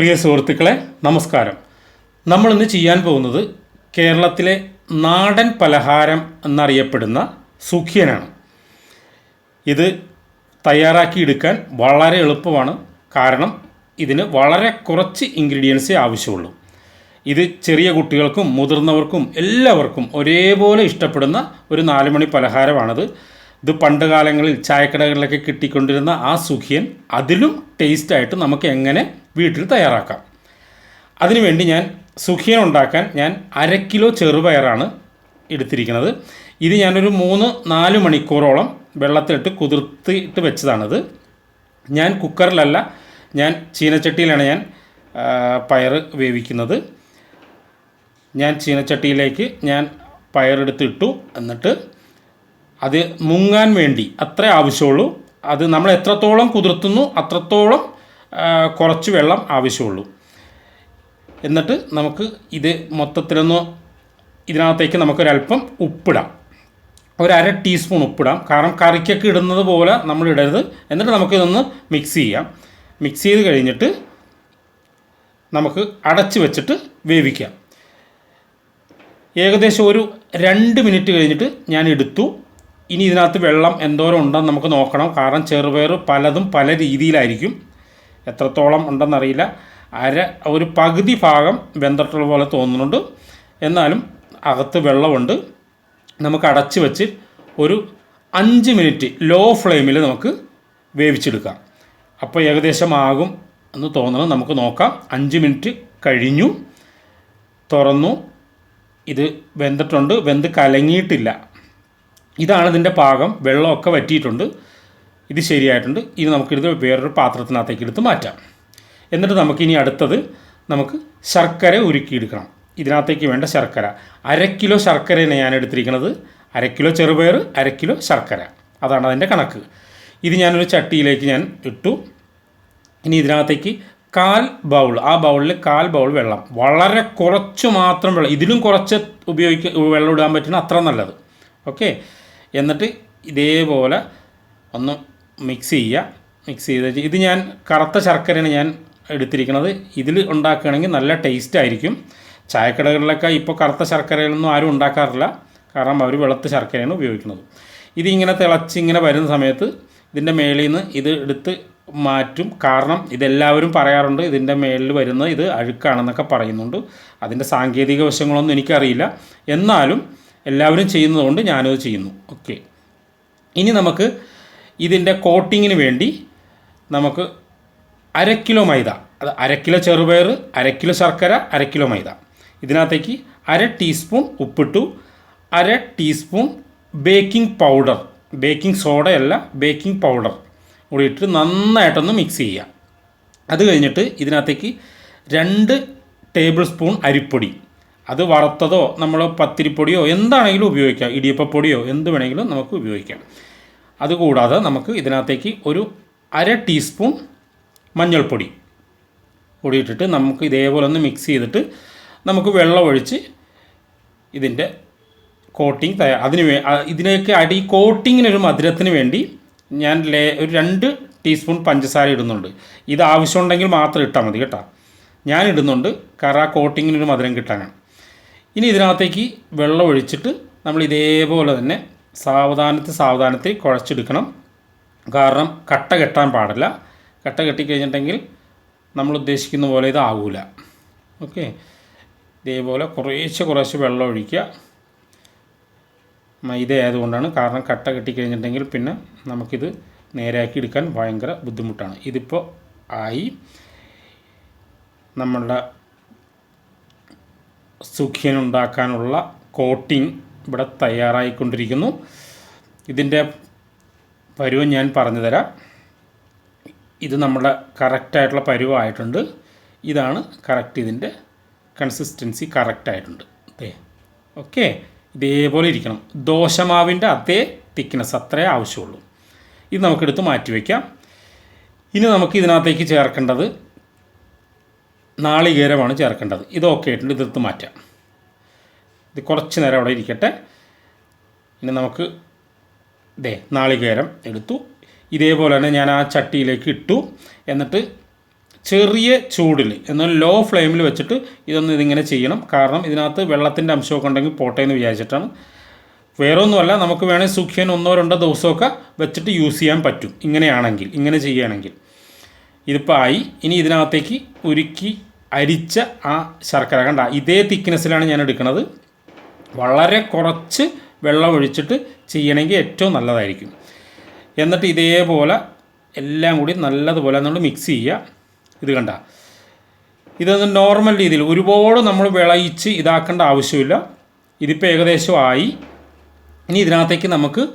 പ്രിയ സുഹൃത്തുക്കളെ നമസ്കാരം. നമ്മൾ ഇന്ന് ചെയ്യാൻ പോകുന്നത് കേരളത്തിലെ നാടൻ പലഹാരം എന്നറിയപ്പെടുന്ന സുഖ്യനാണ്. ഇത് തയ്യാറാക്കിയെടുക്കാൻ വളരെ എളുപ്പമാണ്. കാരണം ഇതിന് വളരെ കുറച്ച് ഇൻഗ്രീഡിയൻസേ ആവശ്യമുള്ളൂ. ഇത് ചെറിയ കുട്ടികൾക്കും മുതിർന്നവർക്കും എല്ലാവർക്കും ഒരേപോലെ ഇഷ്ടപ്പെടുന്ന ഒരു നാലുമണി പലഹാരമാണിത്. ഇത് പണ്ട് കാലങ്ങളിൽ ചായക്കടകളിലൊക്കെ കിട്ടിക്കൊണ്ടിരുന്ന ആ സുഖിയൻ അതിലും ടേസ്റ്റായിട്ട് നമുക്ക് എങ്ങനെ വീട്ടിൽ തയ്യാറാക്കാം. അതിനുവേണ്ടി ഞാൻ സുഖിയൻ ഉണ്ടാക്കാൻ ഞാൻ അര കിലോ ചെറുപയറാണ് എടുത്തിരിക്കുന്നത്. ഇത് ഞാനൊരു മൂന്ന് നാല് മണിക്കൂറോളം വെള്ളത്തിലിട്ട് കുതിർത്തിട്ട് വെച്ചതാണിത്. ഞാൻ കുക്കറിലല്ല ഞാൻ ചീനച്ചട്ടിയിലാണ് ഞാൻ പയർ വേവിക്കുന്നത്. ഞാൻ ചീനച്ചട്ടിയിലേക്ക് ഞാൻ പയറെടുത്തിട്ടു എന്നിട്ട് അത് മുങ്ങാൻ വേണ്ടി അത്ര ആവശ്യമുള്ളൂ. അത് നമ്മൾ എത്രത്തോളം കുതിർത്തുന്നു അത്രത്തോളം കുറച്ച് വെള്ളം ആവശ്യമുള്ളൂ. എന്നിട്ട് നമുക്ക് ഇത് മൊത്തത്തിലൊന്ന് ഇതിനകത്തേക്ക് നമുക്കൊരല്പം ഉപ്പിടാം. ഒരു അര ടീസ്പൂൺ ഉപ്പിടാം. കാരണം കറിക്കൊക്കെ ഇടുന്നത് പോലെ നമ്മൾ ഇടരുത്. എന്നിട്ട് നമുക്കിതൊന്ന് മിക്സ് ചെയ്യാം. മിക്സ് ചെയ്ത് കഴിഞ്ഞിട്ട് നമുക്ക് അടച്ച് വെച്ചിട്ട് വേവിക്കാം. ഏകദേശം ഒരു രണ്ട് മിനിറ്റ് കഴിഞ്ഞിട്ട് ഞാൻ എടുത്തു. ഇനി ഇതിനകത്ത് വെള്ളം എന്തോരം ഉണ്ടെന്ന് നമുക്ക് നോക്കണം. കാരണം ചെറുപയർ പലതും പല രീതിയിലായിരിക്കും. എത്രത്തോളം ഉണ്ടെന്നറിയില്ല. അര ഒരു പകുതി ഭാഗം വെന്തിട്ടുള്ള പോലെ തോന്നുന്നുണ്ട്. എന്നാലും അകത്ത് വെള്ളമുണ്ട്. നമുക്ക് അടച്ച് വെച്ച് ഒരു അഞ്ച് മിനിറ്റ് ലോ ഫ്ലെയിമിൽ നമുക്ക് വേവിച്ചെടുക്കാം. അപ്പോൾ ഏകദേശം ആകും എന്ന് തോന്നണം. നമുക്ക് നോക്കാം. അഞ്ച് മിനിറ്റ് കഴിഞ്ഞു. തുറന്നു. ഇത് വെന്തിട്ടുണ്ട്. വെന്ത് കലങ്ങിയിട്ടില്ല. ഇതാണ് ഇതിന്റെ പാകം. വെള്ളമൊക്കെ വറ്റിയിട്ടുണ്ട്. ഇത് ശരിയായിട്ടുണ്ട്. ഇനി നമുക്കിത് വേറൊരു പാത്രത്തിനകത്തേക്ക് എടുത്ത് മാറ്റാം. എന്നിട്ട് നമുക്കിനി അടുത്തത് നമുക്ക് ശർക്കര ഉരുക്കിയെടുക്കണം. ഇതിനകത്തേക്ക് വേണ്ട ശർക്കര. അര കിലോ ശർക്കരയാണ് ഞാൻ എടുത്തിരിക്കുന്നത്. അര കിലോ ചെറുപയർ അര കിലോ ശർക്കര. അതാണ് അതിന്റെ കണക്ക്. ഇത് ഞാനൊരു ചട്ടിയിലേക്ക് ഞാൻ ഇട്ടു. ഇനി ഇതിനകത്തേക്ക് കാൽ ബൗൾ. ആ ബൗളിൽ കാൽ ബൗൾ വെള്ളം. വളരെ കുറച്ച് മാത്രം വെള്ളം. ഇതിലും കുറച്ച് ഉപയോഗിക്ക വെള്ളം ഇടാൻ പറ്റുന്ന അത്ര നല്ലത്. ഓക്കെ? എന്നിട്ട് ഇതേപോലെ ഒന്ന് മിക്സ് ചെയ്യുക. മിക്സ് ചെയ്ത് ഇത് ഞാൻ കറുത്ത ശർക്കരയാണ് ഞാൻ എടുത്തിരിക്കുന്നത്. ഇതിൽ ഉണ്ടാക്കുകയാണെങ്കിൽ നല്ല ടേസ്റ്റ് ആയിരിക്കും. ചായക്കടകളിലൊക്കെ ഇപ്പോൾ കറുത്ത ശർക്കരയിലൊന്നും ആരും ഉണ്ടാക്കാറില്ല. കാരണം അവർ വെളുത്ത ശർക്കരയാണ് ഉപയോഗിക്കുന്നത്. ഇതിങ്ങനെ തിളച്ച് ഇങ്ങനെ വരുന്ന സമയത്ത് ഇതിന്റെ മേളിൽ നിന്ന് ഇത് എടുത്ത് മാറ്റും. കാരണം ഇതെല്ലാവരും പറയാറുണ്ട് ഇതിന്റെ മേളിൽ വരുന്നത് ഇത് അഴുക്കാണെന്നൊക്കെ പറയുന്നുണ്ട്. അതിന്റെ സാങ്കേതിക വശങ്ങളൊന്നും എനിക്കറിയില്ല. എന്നാലും എല്ലാവരും ചെയ്യുന്നതുകൊണ്ട് ഞാനത് ചെയ്യുന്നു. ഓക്കെ ഇനി നമുക്ക് ഇതിന്റെ കോട്ടിങ്ങിന് വേണ്ടി നമുക്ക് അര കിലോ മൈദ. അത് അര കിലോ ചെറുപയർ അര കിലോ ശർക്കര അര കിലോ മൈദ. ഇതിനകത്തേക്ക് അര ടീസ്പൂൺ ഉപ്പിട്ടു അര ടീസ്പൂൺ ബേക്കിംഗ് പൗഡർ ബേക്കിംഗ് സോഡയല്ല ബേക്കിംഗ് പൗഡർ കൂടി ഇട്ട് നന്നായിട്ടൊന്ന് മിക്സ് ചെയ്യുക. അത് കഴിഞ്ഞിട്ട് ഇതിനകത്തേക്ക് രണ്ട് ടേബിൾ സ്പൂൺ അരിപ്പൊടി. അത് വറുത്തതോ നമ്മൾ പത്തിരിപ്പൊടിയോ എന്താണെങ്കിലും ഉപയോഗിക്കാം. ഇടിയപ്പപ്പൊടിയോ എന്ത് വേണമെങ്കിലും നമുക്ക് ഉപയോഗിക്കാം. അതുകൂടാതെ നമുക്ക് ഇതിനകത്തേക്ക് ഒരു അര ടീസ്പൂൺ മഞ്ഞൾപ്പൊടി കൂടി ഇട്ടിട്ട് നമുക്ക് ഇതേപോലെ ഒന്ന് മിക്സ് ചെയ്തിട്ട് നമുക്ക് വെള്ളം ഒഴിച്ച് ഇതിന്റെ കോട്ടിങ് തയ്യാ അതിന് വേ ഇതിനൊക്കെ അടി കോട്ടിങ്ങിനൊരു മധുരത്തിന് വേണ്ടി ഞാൻ ലേ ഒരു രണ്ട് ടീസ്പൂൺ പഞ്ചസാര ഇടുന്നുണ്ട്. ഇത് ആവശ്യമുണ്ടെങ്കിൽ മാത്രം ഇട്ടാൽ മതി കേട്ടോ. ഞാൻ ഇടുന്നുണ്ട് കാരണം ആ കോട്ടിങ്ങിനൊരു മധുരം കിട്ടാനാണ്. ഇനി ഇതിനകത്തേക്ക് വെള്ളം ഒഴിച്ചിട്ട് നമ്മൾ ഇതേപോലെ തന്നെ സാവധാനത്തിൽ സാവധാനത്തിൽ കുഴച്ചെടുക്കണം. കാരണം കട്ട കെട്ടാൻ പാടില്ല. കട്ട കെട്ടിക്കഴിഞ്ഞിട്ടുണ്ടെങ്കിൽ നമ്മൾ ഉദ്ദേശിക്കുന്ന പോലെ ഇതാവൂല ഓക്കെ? ഇതേപോലെ കുറേശ്ശെ കുറേശ്ശെ വെള്ളം ഒഴിക്കുക. മൈദ ആയതുകൊണ്ടാണ്. കാരണം കട്ട കെട്ടിക്കഴിഞ്ഞിട്ടുണ്ടെങ്കിൽ പിന്നെ നമുക്കിത് നേരെയാക്കി എടുക്കാൻ ഭയങ്കര ബുദ്ധിമുട്ടാണ്. ഇതിപ്പോൾ ആയി. നമ്മളുടെ സുഖ്യൻ ഉണ്ടാക്കാനുള്ള കോട്ടിംഗ് ഇവിടെ തയ്യാറായിക്കൊണ്ടിരിക്കുന്നു. ഇതിന്റെ പരുവം ഞാൻ പറഞ്ഞു തരാം ഇത് നമ്മുടെ കറക്റ്റായിട്ടുള്ള പരുവമായിട്ടുണ്ട് ഇതാണ് കറക്റ്റ് ഇതിന്റെ കൺസിസ്റ്റൻസി കറക്റ്റായിട്ടുണ്ട്. അതെ ഓക്കെ. ഇതേപോലെ ഇരിക്കണം. ദോശമാവിന്റെ അതേ തിക്നെസ് അത്രേ ആവശ്യമുള്ളൂ. ഇത് നമുക്കെടുത്ത് മാറ്റി വയ്ക്കാം ഇനി നമുക്ക് ഇതിനകത്തേക്ക് ചേർക്കേണ്ടത് നാളികേരമാണ് ചേർക്കേണ്ടത്. ഇത് ഓക്കെ ആയിട്ടുണ്ട്. ഇതെടുത്ത് മാറ്റാം. ഇത് കുറച്ച് നേരം അവിടെ ഇരിക്കട്ടെ. ഇനി നമുക്ക് ദേ നാളികേരം എടുത്തു. ഇതേപോലെ തന്നെ ഞാൻ ആ ചട്ടിയിലേക്ക് ഇട്ടു. എന്നിട്ട് ചെറിയ ചൂടിൽ എന്നാൽ ലോ ഫ്ലെയിമിൽ വെച്ചിട്ട് ഇതൊന്ന് ഇതിങ്ങനെ ചെയ്യണം. കാരണം ഇതിനകത്ത് വെള്ളത്തിന്റെ അംശമൊക്കെ ഉണ്ടെങ്കിൽ പോട്ടെ എന്ന് വിചാരിച്ചിട്ടാണ്. വേറെ ഒന്നുമല്ല നമുക്ക് വേണമെങ്കിൽ സുഖ്യൻ ഒന്നോ രണ്ടോ ദിവസമൊക്കെ വെച്ചിട്ട് യൂസ് ചെയ്യാൻ പറ്റും. ഇങ്ങനെയാണെങ്കിൽ ഇങ്ങനെ ചെയ്യുകയാണെങ്കിൽ. ഇതിപ്പോൾ ആയി. ഇനി ഇതിനകത്തേക്ക് ഉരുക്കി അരിച്ച ആ ശർക്കര. കണ്ട ഇതേ തിക്നെസ്സിലാണ് ഞാൻ എടുക്കുന്നത്. വളരെ കുറച്ച് വെള്ളം ഒഴിച്ചിട്ട് ചെയ്യണമെങ്കിൽ ഏറ്റവും നല്ലതായിരിക്കും. എന്നിട്ട് ഇതേപോലെ എല്ലാം കൂടി നല്ലതുപോലെ നമ്മൾ മിക്സ് ചെയ്യുക. ഇത് കണ്ട ഇതൊന്ന് നോർമൽ രീതിയിൽ ഒരുപാട് നമ്മൾ വിളയിച്ച് ഇതാക്കേണ്ട ആവശ്യമില്ല. ഇതിപ്പോൾ ഏകദേശം ആയി. ഇനി ഇതിനകത്തേക്ക് നമുക്ക്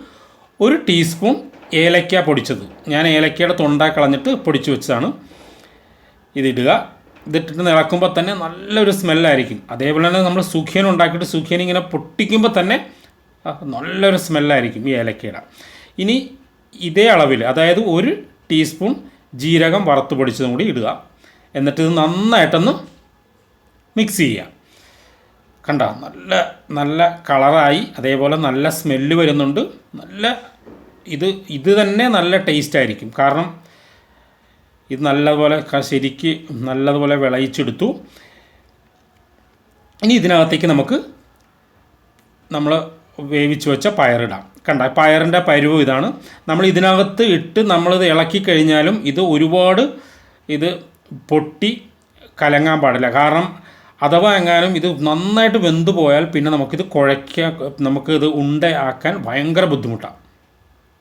ഒരു ടീസ്പൂൺ ഏലക്ക പൊടിച്ചത്. ഞാൻ ഏലക്കയുടെ തൊണ്ട കളഞ്ഞിട്ട് പൊടിച്ച് വെച്ചതാണ്. ഇതിടുക. ഇതിട്ടിട്ട് ഇളക്കുമ്പോൾ തന്നെ നല്ലൊരു സ്മെല്ലായിരിക്കും. അതേപോലെ തന്നെ നമ്മൾ സുഖിയൻ ഉണ്ടാക്കിയിട്ട് സുഖിയൻ ഇങ്ങനെ പൊട്ടിക്കുമ്പോൾ തന്നെ നല്ലൊരു സ്മെല്ലായിരിക്കും ഈ ഏലക്കയുടെ. ഇനി ഇതേ അളവിൽ അതായത് ഒരു ടീസ്പൂൺ ജീരകം വറുത്ത് പൊടിച്ചതും കൂടി ഇടുക. എന്നിട്ട് ഇത് നന്നായിട്ടൊന്ന് മിക്സ് ചെയ്യുക. കണ്ട? നല്ല നല്ല കളറായി അതേപോലെ നല്ല സ്മെല്ല് വരുന്നുണ്ട്. നല്ല ഇത് ഇത് തന്നെ നല്ല ടേസ്റ്റ് ആയിരിക്കും. കാരണം ഇത് നല്ലതുപോലെ ശരിക്ക് നല്ലതുപോലെ വിളയിച്ചെടുത്തു. ഇനി ഇതിനകത്തേക്ക് നമുക്ക് നമ്മൾ വേവിച്ച് വെച്ച പയറിടാം. കണ്ട? പയറിന്റെ പരുവ് ഇതാണ്. നമ്മൾ ഇതിനകത്ത് ഇട്ട് നമ്മളിത് ഇളക്കി കഴിഞ്ഞാലും ഇത് ഒരുപാട് ഇത് പൊട്ടി കലങ്ങാൻ പാടില്ല. കാരണം അഥവാ എങ്ങാനും ഇത് നന്നായിട്ട് വെന്തു പോയാൽ പിന്നെ നമുക്കിത് കുഴയ്ക്കാൻ നമുക്കിത് ഉണ്ട ആക്കാൻ ഭയങ്കര ബുദ്ധിമുട്ടാണ്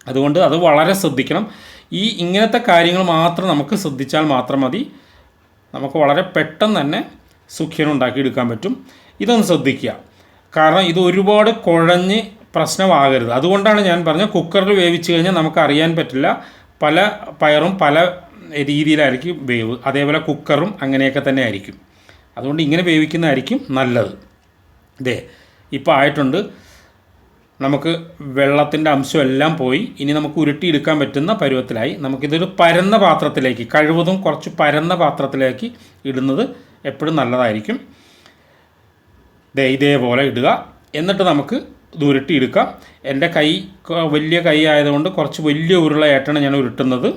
അതുകൊണ്ട് അത് വളരെ ശ്രദ്ധിക്കണം. ഈ ഇങ്ങനത്തെ കാര്യങ്ങൾ മാത്രം നമുക്ക് ശ്രദ്ധിച്ചാൽ മാത്രം മതി. നമുക്ക് വളരെ പെട്ടെന്ന് തന്നെ സുഖ്യം ഉണ്ടാക്കിയെടുക്കാൻ പറ്റും. ഇതൊന്ന് ശ്രദ്ധിക്കുക. കാരണം ഇത് ഒരുപാട് കുഴഞ്ഞ് പ്രശ്നമാകരുത്. അതുകൊണ്ടാണ് ഞാൻ പറഞ്ഞത് കുക്കറിൽ വേവിച്ച് കഴിഞ്ഞാൽ നമുക്ക് അറിയാൻ പറ്റില്ല. പല പയറും പല രീതിയിലായിരിക്കും വേവ്. അതേപോലെ കുക്കറും അങ്ങനെയൊക്കെ തന്നെ ആയിരിക്കും അതുകൊണ്ട് ഇങ്ങനെ വേവിക്കുന്നതായിരിക്കും നല്ലത്. ഇതേ ഇപ്പോൾ ആയിട്ടുണ്ട്. നമുക്ക് വെള്ളത്തിന്റെ അംശം എല്ലാം പോയി. ഇനി നമുക്ക് ഉരുട്ടിയെടുക്കാൻ പറ്റുന്ന പരുവത്തിലായി നമുക്കിതൊരു പരന്ന പാത്രത്തിലേക്ക് കഴിവതും കുറച്ച് പരന്ന പാത്രത്തിലേക്ക് ഇടുന്നത് എപ്പോഴും നല്ലതായിരിക്കും. ഇതേപോലെ ഇടുക. എന്നിട്ട് നമുക്ക് ഇത് ഉരുട്ടിയെടുക്കാം. എന്റെ കൈ വലിയ കൈ ആയതുകൊണ്ട് കുറച്ച് വലിയ ഉരുളയായിട്ടാണ് ഞാൻ ഉരുട്ടുന്നത്.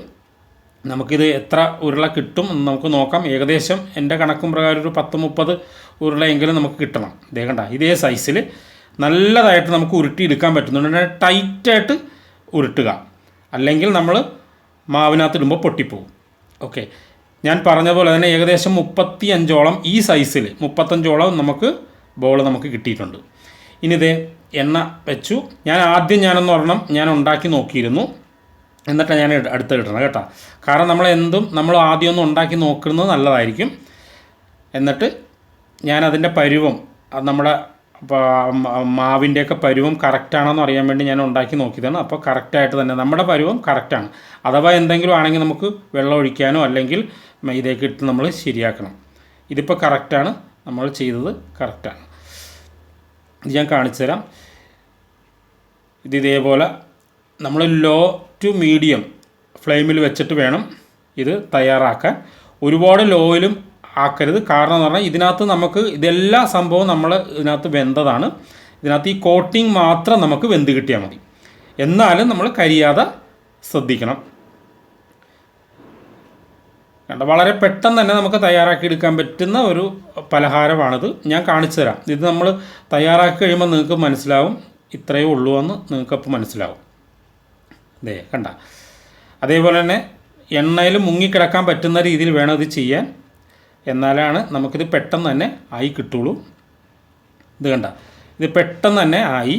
നമുക്കിത് എത്ര ഉരുള കിട്ടും എന്ന് നമുക്ക് നോക്കാം. ഏകദേശം എന്റെ കണക്കും പ്രകാരം ഒരു പത്ത് മുപ്പത് ഉരുളയെങ്കിലും നമുക്ക് കിട്ടണം. ഇതേ കണ്ട ഇതേ സൈസിൽ നല്ലതായിട്ട് നമുക്ക് ഉരുട്ടിയെടുക്കാൻ പറ്റുന്നുണ്ട്. ടൈറ്റായിട്ട് ഉരുട്ടുക. അല്ലെങ്കിൽ നമ്മൾ മാവിനകത്ത് ഇടുമ്പോൾ പൊട്ടിപ്പോവും. ഓക്കെ. ഞാൻ പറഞ്ഞ പോലെ തന്നെ ഏകദേശം മുപ്പത്തി അഞ്ചോളം ഈ സൈസിൽ മുപ്പത്തഞ്ചോളം നമുക്ക് ബോൾ നമുക്ക് കിട്ടിയിട്ടുണ്ട്. ഇനി ഇതേ എണ്ണ വെച്ചു. ഞാൻ ആദ്യം ഞാനൊന്ന് ഒരെണ്ണം ഞാൻ ഉണ്ടാക്കി നോക്കിയിരുന്നു. എന്നിട്ടാണ് ഞാൻ അടുത്ത് കിട്ടണം കേട്ടോ. കാരണം നമ്മൾ എന്തും നമ്മൾ ആദ്യം ഒന്ന് ഉണ്ടാക്കി നോക്കുന്നത് നല്ലതായിരിക്കും. എന്നിട്ട് ഞാൻ അതിന്റെ പരുവം നമ്മുടെ മാവിന്റെയൊക്കെ പരുവം കറക്റ്റാണെന്ന് അറിയാൻ വേണ്ടി ഞാൻ ഉണ്ടാക്കി നോക്കിയതാണ്. അപ്പോൾ കറക്റ്റായിട്ട് തന്നെ നമ്മുടെ പരുവം കറക്റ്റാണ് അഥവാ എന്തെങ്കിലും ആണെങ്കിൽ നമുക്ക് വെള്ളം ഒഴിക്കാനോ അല്ലെങ്കിൽ ഇതേക്ക് ഇട്ട് നമ്മൾ ശരിയാക്കണം. ഇതിപ്പോൾ കറക്റ്റാണ് നമ്മൾ ചെയ്തത് കറക്റ്റാണ് ഇത് ഞാൻ കാണിച്ചു തരാം. ഇത് ഇതേപോലെ നമ്മൾ ലോ ടു മീഡിയം ഫ്ലെയിമിൽ വെച്ചിട്ട് വേണം ഇത് തയ്യാറാക്കാൻ. ഒരുപാട് ലോയിലും ആക്കരുത്. കാരണം എന്ന് പറഞ്ഞാൽ ഇതിനകത്ത് നമുക്ക് ഇതെല്ലാ സംഭവവും നമ്മൾ ഇതിനകത്ത് വെന്തതാണ്. ഇതിനകത്ത് ഈ കോട്ടിങ് മാത്രം നമുക്ക് വെന്ത് കിട്ടിയാൽ മതി. എന്നാലും നമ്മൾ കരിയാതെ ശ്രദ്ധിക്കണം. കണ്ട? വളരെ പെട്ടെന്ന് തന്നെ നമുക്ക് തയ്യാറാക്കി എടുക്കാൻ പറ്റുന്ന ഒരു പലഹാരമാണിത്. ഞാൻ കാണിച്ചു തരാം. ഇത് നമ്മൾ തയ്യാറാക്കി കഴിയുമ്പോൾ നിങ്ങൾക്ക് മനസ്സിലാവും. ഇത്രയേ ഉള്ളൂ എന്ന് നിങ്ങൾക്കപ്പോൾ മനസ്സിലാവും. ദേ കണ്ട. അതേപോലെ തന്നെ എണ്ണയിൽ മുങ്ങിക്കിടക്കാൻ പറ്റുന്ന രീതിയിൽ വേണം ഇത് ചെയ്യാൻ. എന്നാലാണ് നമുക്കിത് പെട്ടെന്ന് തന്നെ ആയി കിട്ടുള്ളൂ. ഇത് കണ്ട ഇത് പെട്ടെന്ന് തന്നെ ആയി.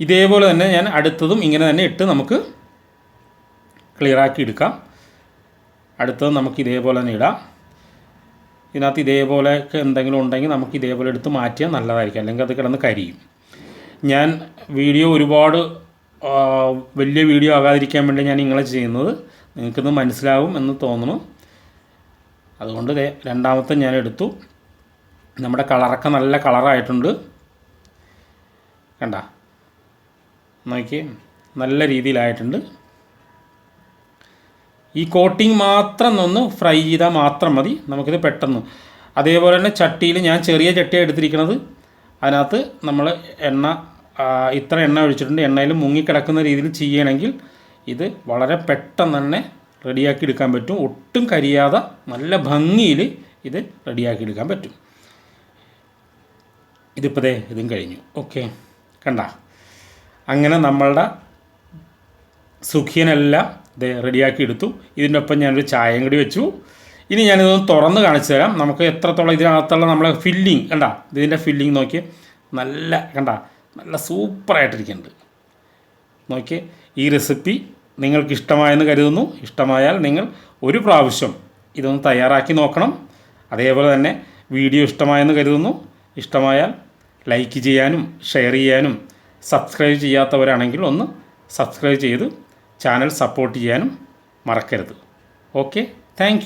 ഇതേപോലെ തന്നെ ഞാൻ അടുത്തതും ഇങ്ങനെ തന്നെ ഇട്ട് നമുക്ക് ക്ലിയറാക്കി എടുക്കാം. അടുത്തത് നമുക്ക് ഇതേപോലെ തന്നെ ഇടാം. ഇതിനകത്ത് ഇതേപോലെയൊക്കെ എന്തെങ്കിലും ഉണ്ടെങ്കിൽ നമുക്ക് ഇതേപോലെ എടുത്ത് മാറ്റിയാൽ നല്ലതായിരിക്കും. അല്ലെങ്കിൽ അത് കിടന്ന് കരിയും. ഞാൻ വീഡിയോ ഒരുപാട് വലിയ വീഡിയോ ആകാതിരിക്കാൻ വേണ്ടി ഞാൻ ഇങ്ങനെ ചെയ്യുന്നത്. നിങ്ങൾക്കിത് മനസ്സിലാവും എന്ന് തോന്നുന്നു. അതുകൊണ്ട് രണ്ടാമത്തെ ഞാൻ എടുത്തു. നമ്മുടെ കളറൊക്കെ നല്ല കളറായിട്ടുണ്ട്. കണ്ട? നോക്കി. നല്ല രീതിയിലായിട്ടുണ്ട്. ഈ കോട്ടിങ് മാത്രം ഒന്ന് ഫ്രൈ ചെയ്താൽ മാത്രം മതി. നമുക്കിത് പെട്ടെന്ന്. അതേപോലെ തന്നെ ചട്ടിയിൽ ഞാൻ ചെറിയ ചട്ടിയാണ് എടുത്തിരിക്കുന്നത്. അതിനകത്ത് നമ്മൾ എണ്ണ ഇത്ര എണ്ണ ഒഴിച്ചിട്ടുണ്ട്. എണ്ണയിൽ മുങ്ങിക്കിടക്കുന്ന രീതിയിൽ ചെയ്യണമെങ്കിൽ ഇത് വളരെ പെട്ടെന്ന് തന്നെ റെഡിയാക്കി എടുക്കാൻ പറ്റും. ഒട്ടും കരിയാതെ നല്ല ഭംഗിയിൽ ഇത് റെഡിയാക്കി എടുക്കാൻ പറ്റും. ഇതിപ്പോൾ ദേ ഇതും കഴിഞ്ഞു. ഓക്കെ. കണ്ട? അങ്ങനെ നമ്മളുടെ സുഖിയനെല്ലാം ഇത് റെഡിയാക്കി എടുത്തു ഇതിന്റെ ഒപ്പം ഞാനൊരു ചായയും കൂടി വെച്ചു. ഇനി ഞാനിതൊന്ന് തുറന്ന് കാണിച്ചു തരാം. നമുക്ക് എത്രത്തോളം ഇതിനകത്തുള്ള നമ്മളെ ഫില്ലിങ് കണ്ട? ഇതിന്റെ ഫില്ലിങ് നോക്കി നല്ല കണ്ട? നല്ല സൂപ്പറായിട്ടിരിക്കുന്നുണ്ട് നോക്കി ഈ റെസിപ്പി നിങ്ങൾക്ക് ഇഷ്ടമായെന്ന് കരുതുന്നു. ഇഷ്ടമായാൽ നിങ്ങൾ ഒരു പ്രാവശ്യം ഇതൊന്ന് തയ്യാറാക്കി നോക്കണം. അതേപോലെ തന്നെ വീഡിയോ ഇഷ്ടമായെന്ന് കരുതുന്നു. ഇഷ്ടമായാൽ ലൈക്ക് ചെയ്യാനും ഷെയർ ചെയ്യാനും സബ്സ്ക്രൈബ് ചെയ്യാത്തവരാണെങ്കിൽ ഒന്ന് സബ്സ്ക്രൈബ് ചെയ്ത് ചാനൽ സപ്പോർട്ട് ചെയ്യാനും മറക്കരുത്. ഓക്കെ. താങ്ക്